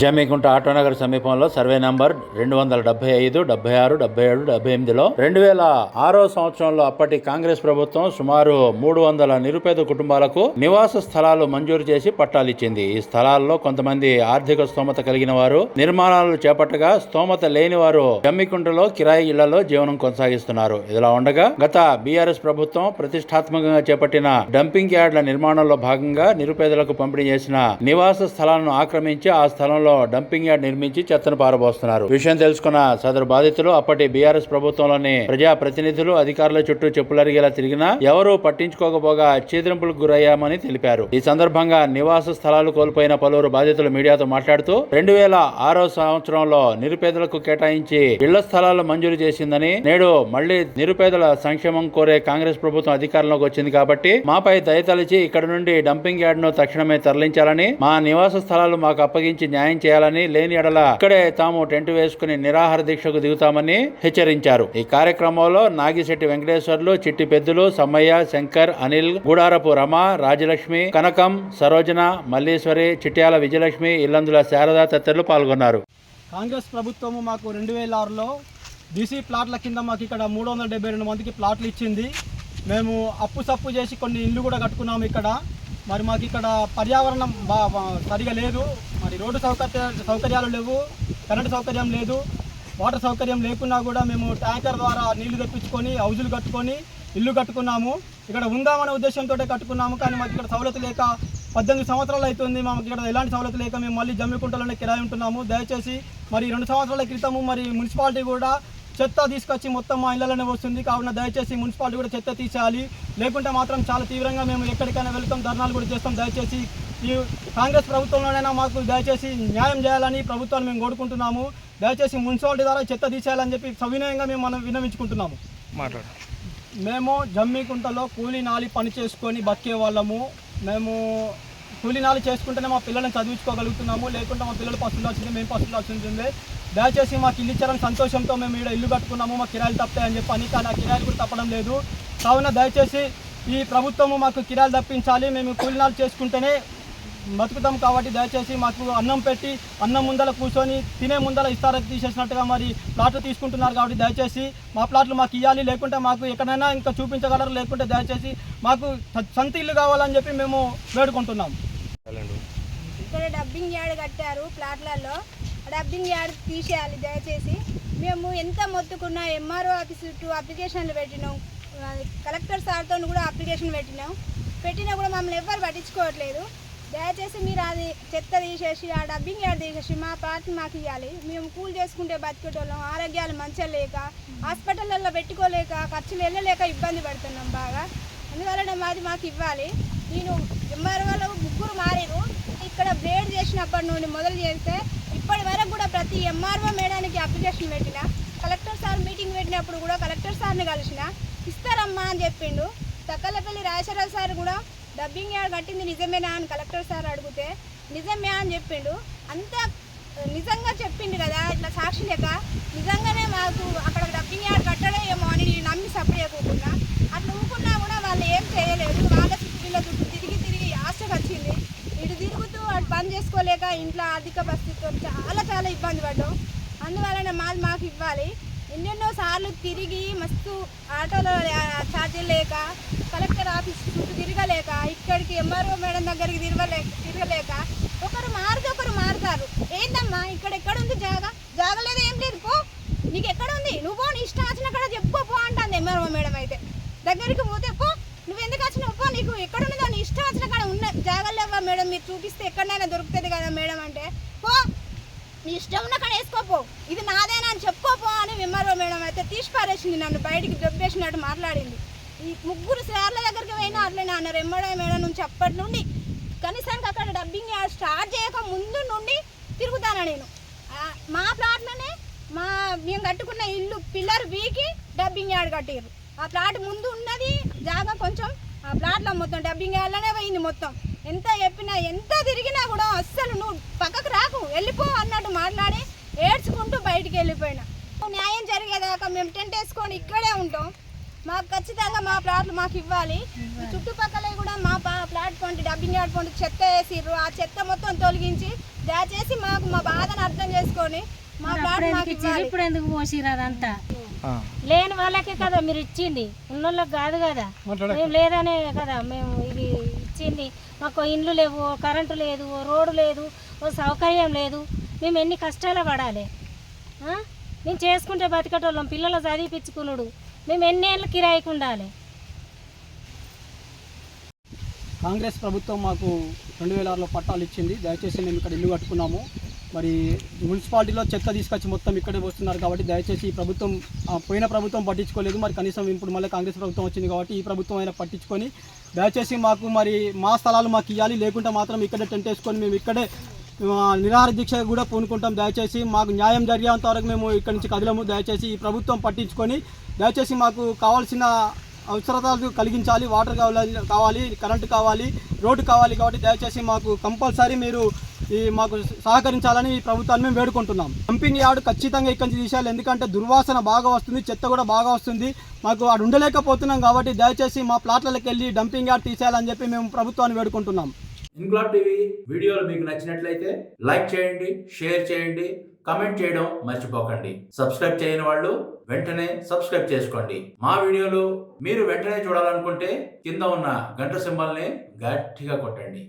జమీకుంట ఆటోనగర్ సమీపంలో survey number రెండు వందల డెబ్బై ఐదు డెబ్బై ఆరు డెబ్బై ఏడు డెబ్బై ఎనిమిదిలో రెండు వేల ఆరో సంవత్సరంలో అప్పటి కాంగ్రెస్ ప్రభుత్వం సుమారు మూడు వందల నిరుపేద కుటుంబాలకు నివాస స్థలాలు మంజూరు చేసి పట్టాలు ఇచ్చింది. ఈ స్థలాల్లో కొంతమంది ఆర్థిక స్తోమత కలిగిన వారు నిర్మాణాలు చేపట్టగా స్తోమత లేని వారు జమ్మికుంటలో కిరాయి ఇళ్ళలో జీవనం కొనసాగిస్తున్నారు. ఇదిలా ఉండగా గత బీఆర్ఎస్ ప్రభుత్వం ప్రతిష్టాత్మకంగా చేపట్టిన డంపింగ్ యార్డ్ల నిర్మాణంలో భాగంగా నిరుపేదలకు పంపిణీ చేసిన నివాస స్థలాలను ఆక్రమించి ఆ స్థలంలో డంపింగ్ యార్డ్ నిర్మించి చెత్తను పారబోస్తున్నారు. విషయం తెలుసుకున్న సదరు బాధితులు అప్పటి బీఆర్ఎస్ ప్రభుత్వంలోని ప్రజా ప్రతినిధులు అధికారుల చుట్టూ చెప్పులరిగేలా తిరిగినా ఎవరూ పట్టించుకోకపోగా చీదరింపులకు గురయ్యామని తెలిపారు. ఈ సందర్భంగా నివాస స్థలాలు కోల్పోయిన పలువురు బాధితులు మీడియాతో మాట్లాడుతూ రెండు వేల ఆరో సంవత్సరంలో నిరుపేదలకు కేటాయించి ఇళ్ళ స్థలాలు మంజూరు చేసిందని నేడు మళ్ళీ నిరుపేదల సంక్షేమం కోరే కాంగ్రెస్ ప్రభుత్వం అధికారంలోకి వచ్చింది కాబట్టి మాపై దయతలిచి ఇక్కడ నుండి డంపింగ్ యార్డ్ను తక్షణమే తరలించాలని మా నివాస స్థలాలు మాకు అప్పగించి న్యాయం చేయాలని లేని ఎడల ఇక్కడే తాము టెంట్ వేసుకుని నిరాహార దీక్షకు దిగుతామని హెచ్చరించారు. ఈ కార్యక్రమంలో నాగిశెట్టి వెంకటేశ్వర్లు చిట్టి పెద్దులు సమ్మయ్య శంకర్ అనిల్ గూడారపు రమ రాజలక్ష్మి కనకం సరోజన మల్లీశ్వరి చిట్యాల విజయలక్ష్మి ఇల్లందుల శారద తదితరులు పాల్గొన్నారు. కాంగ్రెస్ ప్రభుత్వము మాకు రెండు వేల ఆరులో బీసీ ప్లాట్ల కింద మాకు ఇక్కడ మూడు వందల డెబ్బై రెండు మందికి ప్లాట్లు ఇచ్చింది. మేము అప్పు సప్పు చేసి కొన్ని ఇల్లు కూడా కట్టుకున్నాము ఇక్కడ. మరి మాకు ఇక్కడ పర్యావరణం బా సరిగా లేదు. మరి రోడ్డు సౌకర్య సౌకర్యాలు లేవు కరెంటు సౌకర్యం లేదు వాటర్ సౌకర్యం లేకున్నా కూడా మేము ట్యాంకర్ ద్వారా నీళ్ళు తెప్పించుకొని హౌజులు కట్టుకొని ఇల్లు కట్టుకున్నాము. ఇక్కడ ఉందామనే ఉద్దేశంతో కట్టుకున్నాము కానీ మాకు ఇక్కడ సవలతు లేక పద్దెనిమిది సంవత్సరాలు అవుతుంది మాకు ఇక్కడ ఎలాంటి సవలతు లేక మేము మళ్ళీ జమ్మికుంటలోనే కిరాయి ఉంటున్నాము. దయచేసి మరి రెండు సంవత్సరాల క్రితము మరి మున్సిపాలిటీ కూడా చెత్త తీసుకొచ్చి మొత్తం మా ఇళ్ళలోనే వస్తుంది కావున దయచేసి మున్సిపాలిటీ కూడా చెత్త తీసేయాలి. లేకుంటే మాత్రం చాలా తీవ్రంగా మేము ఎక్కడికైనా వెళ్తాం ధర్నాలు కూడా చేస్తాం. దయచేసి ఈ కాంగ్రెస్ ప్రభుత్వంలోనైనా మాకు దయచేసి న్యాయం చేయాలని ప్రభుత్వాన్ని మేము కోరుకుంటున్నాము. దయచేసి మున్సిపాలిటీ ద్వారా చెత్త తీసేయాలని చెప్పి సవినయంగా మేము మనం విన్నవించుకుంటున్నాము. మాట్లాడు. మేము జమ్మికుంటలో కూలీ నాలి పని చేసుకొని బతికే వాళ్ళము. మేము కూలీ నాలి చేసుకుంటేనే మా పిల్లల్ని చదివించుకోగలుగుతున్నాము. లేకుంటే మా పిల్లలు పస్తుండాల్సిందే మేము పస్తుండాల్సిందే దయచేసి మాకు ఇల్లు ఇచ్చారని సంతోషంతో మేము ఇక్కడ ఇల్లు కట్టుకున్నాము మా కిరాయిలు తప్పుతాయని అని కానీ ఆ కిరాయిలు కూడా తప్పడం లేదు. కావున దయచేసి ఈ ప్రభుత్వము మాకు కిరాయిలు తప్పించాలి మేము కూలినాలు చేసుకుంటేనే బతుకుతాం కాబట్టి దయచేసి మాకు అన్నం పెట్టి అన్నం ముందల కూర్చొని తినే ముందల ఇస్తారని తీసేసినట్టుగా మరి ప్లాట్లు తీసుకుంటున్నారు కాబట్టి దయచేసి మా ప్లాట్లు మాకు ఇవ్వాలి లేకుంటే మాకు ఎక్కడైనా ఇంకా చూపించగలరు లేకుంటే దయచేసి మాకు సంత సొంత ఇల్లు కావాలని చెప్పి మేము వేడుకుంటున్నాం. ఇక్కడ డబ్బింగ్ యాడ్ కట్టారు ప్లాట్లలో. డబ్బింగ్ యార్డ్ తీసేయాలి దయచేసి. మేము ఎంత మొత్తుకున్నా ఎంఆర్ఓ ఆఫీస్ చుట్టూ అప్లికేషన్లు పెట్టినాం. కలెక్టర్ సార్తో కూడా అప్లికేషన్ పెట్టినాం. పెట్టినా కూడా మమ్మల్ని ఎవ్వరు పట్టించుకోవట్లేదు. దయచేసి మీరు అది చెత్త తీసేసి ఆ డబ్బింగ్ యార్డ్ తీసేసి మా పార్టీ మాకు ఇవ్వాలి మేము కూల్ చేసుకుంటే బతికేటోళ్ళం ఆరోగ్యాలు మంచిగా లేక హాస్పిటల్లో పెట్టుకోలేక ఖర్చులు వెళ్ళలేక ఇబ్బంది పడుతున్నాం బాగా. అందువలన మాది మాకు ఇవ్వాలి. నేను ఎంఆర్ఓలో ముగ్గురు మారిరు. ఇక్కడ బ్లేడ్ చేసినప్పటి నుండి మొదలు చేస్తే ఇప్పటి వరకు కూడా ప్రతి ఎంఆర్ఓ మేడానికి అప్లికేషన్ పెట్టిన కలెక్టర్ సార్ మీటింగ్ పెట్టినప్పుడు కూడా కలెక్టర్ సార్ని కలిసిన ఇస్తారమ్మా అని చెప్పిండు. తక్కలపల్లి రాజశేఖర సార్ కూడా డబ్బింగ్ యాడ్ కట్టింది నిజమేనా అని కలెక్టర్ సార్ అడిగితే నిజమే అని చెప్పిండు. అంతా నిజంగా చెప్పిండు కదా ఇట్లా సాక్షి లేక నిజంగానే మాకు అక్కడ డబ్బింగ్ యార్డ్ కట్టడే ఏమో అని నేను నమ్మి సపోర్ట్ చేయకుండా అట్లా ఊరుకున్నా కూడా వాళ్ళు ఏం చేయలేదు వాళ్ళ చుట్టూ వీళ్ళ చుట్టూ తిరిగి తిరిగి ఆశకు వచ్చింది ఇటు తిరుగుతూ అటు పని చేసుకోలేక ఇంట్లో ఆర్థిక పరిస్థితితో చాలా చాలా ఇబ్బంది పడ్డాం. అందువలన మాది మాకు ఇవ్వాలి. ఎన్నెన్నో సార్లు తిరిగి మస్తు ఆటోలో ఛార్జీలు లేక కలెక్టర్ ఆఫీస్ చుట్టూ తిరగలేక ఇక్కడికి ఎంఆర్ఓ మేడం దగ్గరికి తిరగలేక తిరగలేక ఒకరు మారితే ఒకరు మారుతారు. ఏందమ్మా ఇక్కడ ఎక్కడ ఉంది జాగా? జాగలేదు ఏం లేదు పో. నీకు ఎక్కడ ఉంది నువ్వు నీ ఇష్టం వచ్చిన కూడా చెప్పుకో పో అంటుంది ఎంఆర్ఓ మేడం అయితే. దగ్గరికి పోతే పో నువ్వు ఎందుకు వచ్చినావు పో నీకు ఎక్కడ ఉన్నదో నీ ఇష్టం వచ్చిన కాడ లేవా మేడం? మీరు చూపిస్తే ఎక్కడైనా దొరుకుతుంది కదా మేడం అంటే? పో! నీ ఇష్టం ఉన్న కాడ వేసుకోపో ఇది నాదేనా అని చెప్పుకోపో అని ఎంఆర్ఓ మేడం అయితే తీసి పారేసింది. నన్ను బయటికి దొబ్బేసినట్టు మాట్లాడింది. ఈ ముగ్గురు సార్ల దగ్గరికి పోయినా అట్లనే అన్నారు ఎంఆర్ఓ మేడం నుంచి అప్పటి నుండి. కనీసానికి అక్కడ డబ్బింగ్ స్టార్ట్ చేయక ముందు నుండి తిరుగుతాను నేను. మా ప్లాట్లోనే మా మేము కట్టుకున్న ఇల్లు పిల్లర్ వీకి డబ్బింగ్ యార్డ్ కట్టిర్రు. ఆ ప్లాట్ ముందు ఉన్నది జాగా కొంచెం ఆ ప్లాట్లో మొత్తం డబ్బింగ్ యార్డ్లోనే పోయింది మొత్తం. ఎంత చెప్పినా ఎంత తిరిగినా కూడా అస్సలు నువ్వు పక్కకు రాకు. వెళ్ళిపో అన్నట్టు మాట్లాడి ఏడ్చుకుంటూ బయటికి వెళ్ళిపోయినా. న్యాయం జరిగేదాకా మేము టెంట్ వేసుకొని ఇక్కడే ఉంటాం. మాకు ఖచ్చితంగా మా ప్లాట్లు మాకు ఇవ్వాలి. చుట్టుపక్కల కూడా మా పా- ప్లాట్ పొంటి డబ్బింగ్ యార్డ్ పొంటి చెత్త వేసిర్రు. ఆ చెత్త మొత్తం తొలగించి దయచేసి మాకు మా బాధను అర్థం చేసుకొని మా ప్లాట్ మాకు ఇప్పుడు ఎందుకు పోసిరు అదంతా? లేని వాళ్ళకే కదా మీరు ఇచ్చింది. ఉన్నోళ్ళకి కాదు కదా. మేము లేదనే కదా మేము ఇది వచ్చింది. మాకు ఇండ్లు లేవు ఓ కరెంటు లేదు ఓ రోడ్డు లేదు ఓ సౌకర్యం లేదు. మేము ఎన్ని కష్టాలు పడాలి? మేము చేసుకుంటే బతికటోళ్ళం పిల్లలు చదివిపించుకునుడు మేము ఎన్నేళ్ళు కిరాయికి ఉండాలి? కాంగ్రెస్ ప్రభుత్వం మాకు రెండు వేల ఆరులో పట్టాలు ఇచ్చింది. దయచేసి మేము ఇక్కడ ఇల్లు కట్టుకున్నాము. మరి మున్సిపాలిటీలో చెత్త తీసుకొచ్చి మొత్తం ఇక్కడే వస్తున్నారు కాబట్టి దయచేసి ఈ ప్రభుత్వం పోయిన ప్రభుత్వం పట్టించుకోలేదు. మరి కనీసం ఇప్పుడు మళ్ళీ కాంగ్రెస్ ప్రభుత్వం వచ్చింది కాబట్టి ఈ ప్రభుత్వం అయినా పట్టించుకొని దయచేసి మాకు మరి మా స్థలాలు మాకు ఇవ్వాలి లేకుంటే మాత్రం ఇక్కడే టెంట్ వేసుకొని మేము ఇక్కడే నిరాహార దీక్ష కూడా పూనుకుంటాం. దయచేసి మాకు న్యాయం జరిగేంత వరకు మేము ఇక్కడి నుంచి కదలము. దయచేసి ఈ ప్రభుత్వం పట్టించుకొని దయచేసి మాకు కావాల్సిన అవసరతలు కలిగించాలి. వాటర్ కావాలి కావాలి కరెంటు కావాలి రోడ్డు కావాలి కాబట్టి దయచేసి మాకు కంపల్సరీ మీరు ఈ మాకు సహకరించాలని ఈ ప్రభుత్వాన్ని మేము వేడుకుంటున్నాం. డంపింగ్ యార్డ్ ఖచ్చితంగా ఇక్కడి నుంచి తీసేయాలి. ఎందుకంటే దుర్వాసన బాగా వస్తుంది చెత్త కూడా బాగా వస్తుంది. మాకు అక్కడ ఉండలేకపోతున్నాం కాబట్టి దయచేసి మా ప్లాట్లకి వెళ్ళి డంపింగ్ యార్డ్ తీసేయాలని చెప్పి మేము ప్రభుత్వాన్ని వేడుకుంటున్నాం. ఇన్క్లాబ్ టీవీ వీడియోలు మీకు నచ్చినట్లయితే లైక్ చేయండి షేర్ చేయండి కమెంట్ చేయడం మర్చిపోకండి. సబ్స్క్రైబ్ చేయని వాళ్ళు వెంటనే సబ్స్క్రైబ్ చేసుకోండి. మా వీడియోలు మీరు వెంటనే చూడాలనుకుంటే కింద ఉన్న గంట సింబల్ని గట్టిగా కొట్టండి.